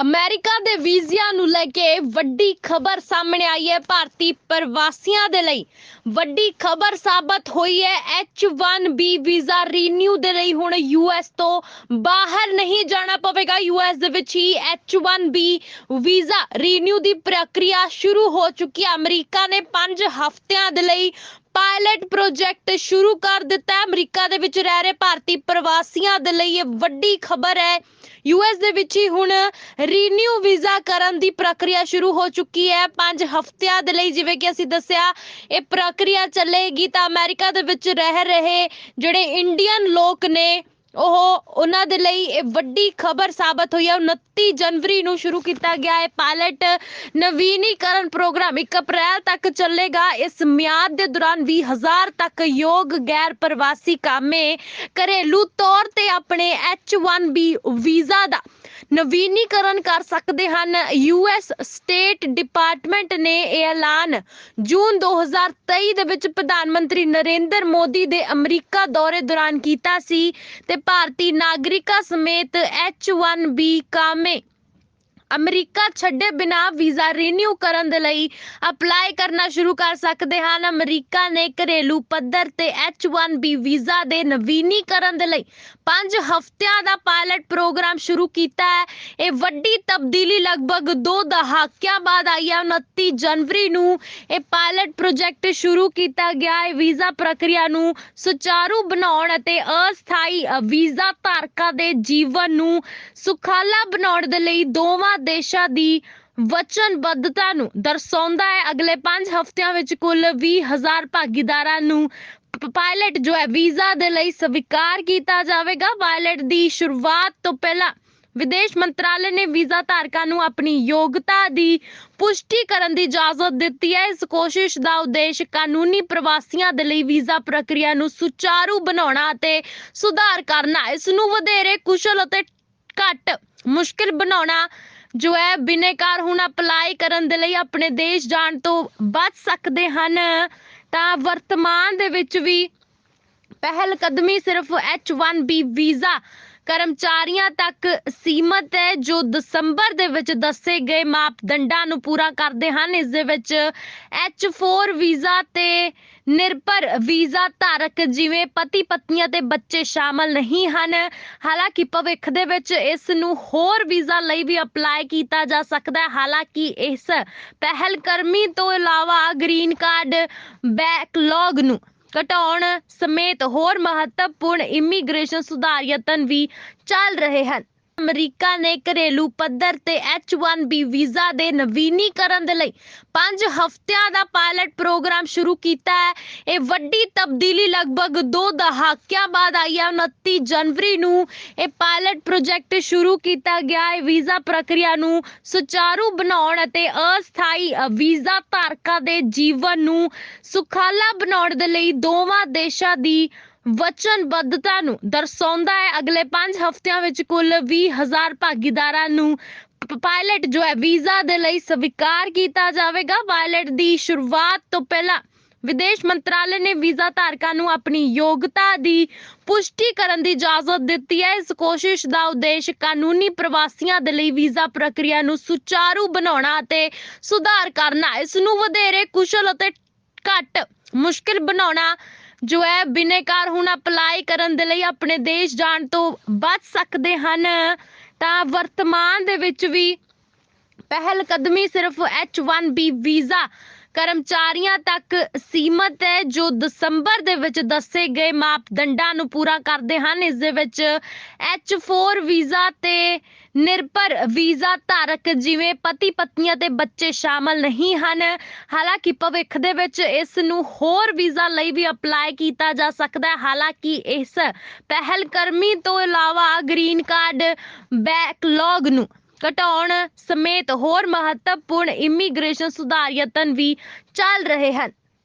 America ਦੇ ਵੀਜ਼ਿਆਂ ਨੂੰ ਲੈ ਕੇ ਵੱਡੀ ਖਬਰ ਸਾਹਮਣੇ ਆਈ ਹੈ। ਭਾਰਤੀ ਪ੍ਰਵਾਸੀਆਂ ਦੇ ਲਈ ਵੱਡੀ ਖਬਰ ਸਾਬਤ ਹੋਈ ਹੈ। H1B ਵੀਜ਼ਾ ਰੀਨਿਊ ਦੇ ਲਈ ਹੁਣ ਯੂਐਸ ਤੋਂ ਬਾਹਰ ਨਹੀਂ ਜਾਣਾ ਪਵੇਗਾ। ਯੂਐਸ ਦੇ ਵਿੱਚ ਹੀ H1B ਵੀਜ਼ਾ ਰੀਨਿਊ ਦੀ ਪ੍ਰਕਿਰਿਆ ਸ਼ੁਰੂ ਹੋ ਚੁੱਕੀ ਹੈ। ਅਮਰੀਕਾ ਨੇ 5 ਹਫ਼ਤਿਆਂ ਦੇ ਲਈ ਪਾਇਲਟ ਪ੍ਰੋਜੈਕਟ ਸ਼ੁਰੂ ਕਰ ਦਿੱਤਾ ਹੈ। ਅਮਰੀਕਾ ਦੇ ਵਿੱਚ ਰਹਿ ਰਹੇ ਭਾਰਤੀ ਪ੍ਰਵਾਸੀਆਂ ਦੇ ਲਈ ਇਹ ਵੱਡੀ ਖਬਰ ਹੈ। ਯੂਐਸ ਦੇ ਵਿੱਚ ਹੀ ਹੁਣ ਰੀਨਿਊ ਵੀਜ਼ਾ ਕਰਨ ਦੀ ਪ੍ਰਕਿਰਿਆ ਸ਼ੁਰੂ ਹੋ ਚੁੱਕੀ ਹੈ। 5 ਹਫ਼ਤਿਆਂ ਦੇ ਲਈ ਜਿਵੇਂ ਕਿ ਅਸੀਂ ਦੱਸਿਆ, ਇਹ ਪ੍ਰਕਿਰਿਆ ਚੱਲੇਗੀ ਤਾਂ ਅਮਰੀਕਾ ਦੇ ਵਿੱਚ ਰਹਿ ਰਹੇ ਜਿਹੜੇ ਇੰਡੀਅਨ ਲੋਕ ਨੇ ਉਹ ਉਹਨਾਂ ਦੇ ਲਈ ਇਹ ਵੱਡੀ ਖਬਰ ਸਾਬਤ ਹੋਈ ਹੈ। 29 ਜਨਵਰੀ ਨੂੰ ਸ਼ੁਰੂ ਕੀਤਾ ਗਿਆ ਹੈ ਪਾਇਲਟ ਨਵੀਨੀਕਰਨ ਪ੍ਰੋਗਰਾਮ। 1 ਅਪ੍ਰੈਲ ਤੱਕ ਚੱਲੇਗਾ। ਇਸ ਮਿਆਦ ਦੇ ਦੌਰਾਨ 20000 ਤੱਕ ਯੋਗ ਗੈਰ ਪ੍ਰਵਾਸੀ ਕਾਮੇ ਘਰੇਲੂ ਤੌਰ ਤੇ ਆਪਣੇ H1B ਵੀਜ਼ਾ ਦਾ ਨਵੀਨੀਕਰਨ ਕਰ ਸਕਦੇ ਹਨ। ਯੂਐਸ ਸਟੇਟ ਡਿਪਾਰਟਮੈਂਟ ਨੇ ਇਹ ਐਲਾਨ ਜੂਨ 2023 ਦੇ ਵਿੱਚ ਪ੍ਰਧਾਨ ਮੰਤਰੀ ਨਰਿੰਦਰ ਮੋਦੀ ਦੇ ਅਮਰੀਕਾ ਦੌਰੇ ਦੌਰਾਨ ਕੀਤਾ ਸੀ ਤੇ ਭਾਰਤੀ ਨਾਗਰਿਕਾਂ ਸਮੇਤ H1B ਕਾਮੇ ਅਮਰੀਕਾ ਛੱਡੇ ਬਿਨਾ ਵੀਜ਼ਾ ਰੀਨਿਊ ਕਰਨ ਦੇ ਲਈ ਅਪਲਾਈ ਕਰਨਾ ਸ਼ੁਰੂ ਕਰ ਸਕਦੇ ਹਨ। ਅਮਰੀਕਾ ਨੇ ਘਰੇਲੂ ਪੱਧਰ ਤੇ H1B ਵੀਜ਼ਾ ਦੇ ਨਵੀਨੀਕਰਨ ਦੇ ਲਈ 5 ਹਫ਼ਤਿਆਂ ਦਾ ਪਾਇਲਟ ਪ੍ਰੋਗਰਾਮ ਸ਼ੁਰੂ ਕੀਤਾ ਹੈ। ਇਹ ਵੱਡੀ ਤਬਦੀਲੀ ਲਗਭਗ 2 ਦਹਾਕਿਆਂ ਬਾਅਦ ਆਈ ਹੈ। 29 ਜਨਵਰੀ ਨੂੰ ਇਹ ਪਾਇਲਟ ਪ੍ਰੋਜੈਕਟ ਸ਼ੁਰੂ ਕੀਤਾ ਗਿਆ। ਹੈ ਵੀਜ਼ਾ ਪ੍ਰਕਿਰਿਆ ਨੂੰ ਸੁਚਾਰੂ ਬਣਾਉਣ ਅਤੇ ਅਸਥਾਈ ਵੀਜ਼ਾ ਧਾਰਕਾਂ ਦੇ ਜੀਵਨ ਨੂੰ ਸੁਖਾਲਾ ਬਣਾਉਣ ਦੇ ਲਈ ਦੋਵਾਂ ਦੇਸ਼ਾਂ ਦੀ ਵਚਨਬੱਧਤਾ ਨੂੰ ਦਰਸਾਉਂਦਾ ਹੈ। ਅਗਲੇ 5 ਹਫ਼ਤਿਆਂ ਵਿੱਚ ਕੁੱਲ 20000 ਭਾਗੀਦਾਰਾਂ ਨੂੰ ਪਾਇਲਟ ਜੋ ਹੈ, ਵੀਜ਼ਾ ਦੇ ਲਈ ਸਵੀਕਾਰ ਕੀਤਾ ਜਾਵੇਗਾ। ਪਾਇਲਟ ਦੀ ਸ਼ੁਰੂਆਤ ਤੋਂ ਪਹਿਲਾਂ ਵਿਦੇਸ਼ ਮੰਤਰਾਲੇ ਨੇ ਵੀਜ਼ਾ ਧਾਰਕਾਂ ਨੂੰ ਆਪਣੀ ਯੋਗਤਾ ਦੀ ਪੁਸ਼ਟੀ ਕਰਨ ਦੀ ਇਜਾਜ਼ਤ ਦਿੱਤੀ ਹੈ। ਇਸ ਕੋਸ਼ਿਸ਼ ਦਾ ਉਦੇਸ਼ ਕਾਨੂੰਨੀ ਪ੍ਰਵਾਸੀਆਂ ਦੇ ਲਈ ਵੀਜ਼ਾ ਪ੍ਰਕਿਰਿਆ ਨੂੰ ਸੁਚਾਰੂ ਬਣਾਉਣਾ ਅਤੇ ਸੁਧਾਰ ਕਰਨਾ, ਇਸ ਨੂੰ ਵਧੇਰੇ ਕੁਸ਼ਲ ਅਤੇ ਘੱਟ ਮੁਸ਼ਕਿਲ ਬਣਾਉਣਾ ਜੋ ਹੈ ਬਿਨੇਕਾਰ ਹੁਣ ਅਪਲਾਈ ਕਰਨ ਦੇ ਲਈ ਆਪਣੇ ਦੇਸ਼ ਜਾਣ ਤੋਂ ਬਚ ਸਕਦੇ ਹਨ। ਤਾਂ ਵਰਤਮਾਨ ਦੇ ਵਿੱਚ ਵੀ ਪਹਿਲ ਕਦਮੀ ਸਿਰਫ H1B ਵੀਜ਼ਾ। ਕਰਮਚਾਰੀਆਂ ਤੱਕ ਸੀਮਤ ਹੈ, ਜੋ ਦਸੰਬਰ ਦੇ ਵਿੱਚ ਦੱਸੇ ਗਏ ਮਾਪਦੰਡਾਂ ਨੂੰ ਪੂਰਾ ਕਰਦੇ ਹਨ। ਇਸ ਦੇ ਵਿੱਚ H4 ਵੀਜ਼ਾ ਤੇ ਨਿਰਭਰ ਵੀਜ਼ਾ ਧਾਰਕ ਜਿਵੇਂ ਪਤੀ ਪਤਨੀਆਂ ਤੇ ਬੱਚੇ ਸ਼ਾਮਲ ਨਹੀਂ ਹਨ। ਹਾਲਾਂਕਿ ਭਵਿੱਖ ਦੇ ਵਿੱਚ ਇਸ ਨੂੰ ਹੋਰ ਵੀਜ਼ਾ ਲਈ ਵੀ ਅਪਲਾਈ ਕੀਤਾ ਜਾ ਸਕਦਾ ਹੈ। ਹਾਲਾਂਕਿ ਇਸ ਪਹਿਲ ਕਰਮੀ ਤੋਂ ਇਲਾਵਾ ਗ੍ਰੀਨ ਕਾਰਡ ਬੈਕਲੌਗ ਨੂੰ ਘਟਾਉਣ ਸਮੇਤ ਹੋਰ ਮਹੱਤਵਪੂਰਨ ਇਮੀਗ੍ਰੇਸ਼ਨ ਸੁਧਾਰ ਯਤਨ ਵੀ ਚੱਲ ਰਹੇ ਹਨ। ਅਮਰੀਕਾ ਨੇ ਘਰੇਲੂ ਪੱਧਰ ਤੇ H1B ਵੀਜ਼ਾ ਦੇ ਨਵੀਨੀਕਰਨ ਦੇ ਲਈ 5 ਹਫ਼ਤਿਆਂ ਦਾ ਪਾਇਲਟ ਪ੍ਰੋਗਰਾਮ ਸ਼ੁਰੂ ਕੀਤਾ ਹੈ। ਇਹ ਵੱਡੀ ਤਬਦੀਲੀ ਲਗਭਗ 2 ਦਹਾਕਿਆਂ ਬਾਅਦ ਆਈ ਹੈ। 29 ਜਨਵਰੀ ਨੂੰ ਇਹ ਪਾਇਲਟ ਪ੍ਰੋਜੈਕਟ ਸ਼ੁਰੂ ਕੀਤਾ ਗਿਆ। ਹੈ ਵੀਜ਼ਾ ਪ੍ਰਕਿਰਿਆ ਨੂੰ ਸੁਚਾਰੂ ਬਣਾਉਣ ਅਤੇ ਅਸਥਾਈ ਵੀਜ਼ਾ ਧਾਰਕਾਂ ਦੇ ਜੀਵਨ ਨੂੰ ਸੁਖਾਲਾ ਬਣਾਉਣ ਦੇ ਲਈ ਦੋਵਾਂ ਦੇਸ਼ਾਂ ਦੀ ਵਚਨਬੱਧਤਾ ਨੂੰ ਦਰਸਾਉਂਦਾ ਹੈ। ਅਗਲੇ 5 ਹਫ਼ਤਿਆਂ ਵਿੱਚ ਕੁੱਲ 20000 ਭਾਗੀਦਾਰਾਂ ਨੂੰ ਪਾਇਲਟ ਜੋ ਹੈ, ਵੀਜ਼ਾ ਦੇ ਲਈ ਸਵੀਕਾਰ ਕੀਤਾ ਜਾਵੇਗਾ। ਪਾਇਲਟ ਦੀ ਸ਼ੁਰੂਆਤ ਤੋਂ ਪਹਿਲਾਂ ਵਿਦੇਸ਼ ਮੰਤਰਾਲੇ ਨੇ ਵੀਜ਼ਾ ਧਾਰਕਾਂ ਨੂੰ ਆਪਣੀ ਯੋਗਤਾ ਦੀ ਪੁਸ਼ਟੀ ਕਰਨ ਦੀ ਇਜਾਜ਼ਤ ਦਿੱਤੀ ਹੈ। ਇਸ ਕੋਸ਼ਿਸ਼ ਦਾ ਉਦੇਸ਼ ਕਾਨੂੰਨੀ ਪ੍ਰਵਾਸੀਆਂ ਦੇ ਲਈ ਵੀਜ਼ਾ ਪ੍ਰਕਿਰਿਆ ਨੂੰ ਸੁਚਾਰੂ ਬਣਾਉਣਾ ਅਤੇ ਸੁਧਾਰ ਕਰਨਾ, ਇਸ ਨੂੰ ਵਧੇਰੇ ਕੁਸ਼ਲ ਅਤੇ ਘੱਟ ਮੁਸ਼ਕਿਲ ਬਣਾਉਣਾ ਜੋ ਹੈ ਬਿਨੇਕਾਰ ਹੁਣ ਅਪਲਾਈ ਕਰਨ ਦੇ ਲਈ ਆਪਣੇ ਦੇਸ਼ ਜਾਣ ਤੋਂ ਬਚ ਸਕਦੇ ਹਨ। ਤਾਂ ਵਰਤਮਾਨ ਦੇ ਵਿੱਚ ਵੀ ਪਹਿਲ ਕਦਮੀ ਸਿਰਫ H1B ਵੀਜ਼ਾ ਕਰਮਚਾਰੀਆਂ ਤੱਕ ਸੀਮਤ ਹੈ, ਜੋ ਦਸੰਬਰ ਦੇ ਵਿੱਚ ਦੱਸੇ ਗਏ ਮਾਪਦੰਡਾਂ ਨੂੰ ਪੂਰਾ ਕਰਦੇ ਹਨ। ਇਸ ਦੇ ਵਿੱਚ H4 ਵੀਜ਼ਾ ਤੇ ਨਿਰਭਰ ਵੀਜ਼ਾ ਧਾਰਕ ਜਿਵੇਂ ਪਤੀ ਪਤਨੀਆਂ ਤੇ ਬੱਚੇ ਸ਼ਾਮਲ ਨਹੀਂ ਹਨ। ਹਾਲਾਂਕਿ ਭਵਿੱਖ ਦੇ ਵਿੱਚ ਇਸ ਨੂੰ ਹੋਰ ਵੀਜ਼ਾ ਲਈ ਵੀ ਅਪਲਾਈ ਕੀਤਾ ਜਾ ਸਕਦਾ ਹੈ। ਹਾਲਾਂਕਿ ਇਸ ਪਹਿਲ ਕਰਮੀ ਤੋਂ ਇਲਾਵਾ ਗ੍ਰੀਨ ਕਾਰਡ ਬੈਕਲੌਗ ਨੂੰ ਘਟਾਉਣ ਸਮੇਤ ਹੋਰ ਮਹੱਤਵਪੂਰਨ ਇਮੀਗ੍ਰੇਸ਼ਨ ਸੁਧਾਰ ਯਤਨ ਵੀ ਚੱਲ ਰਹੇ ਹਨ।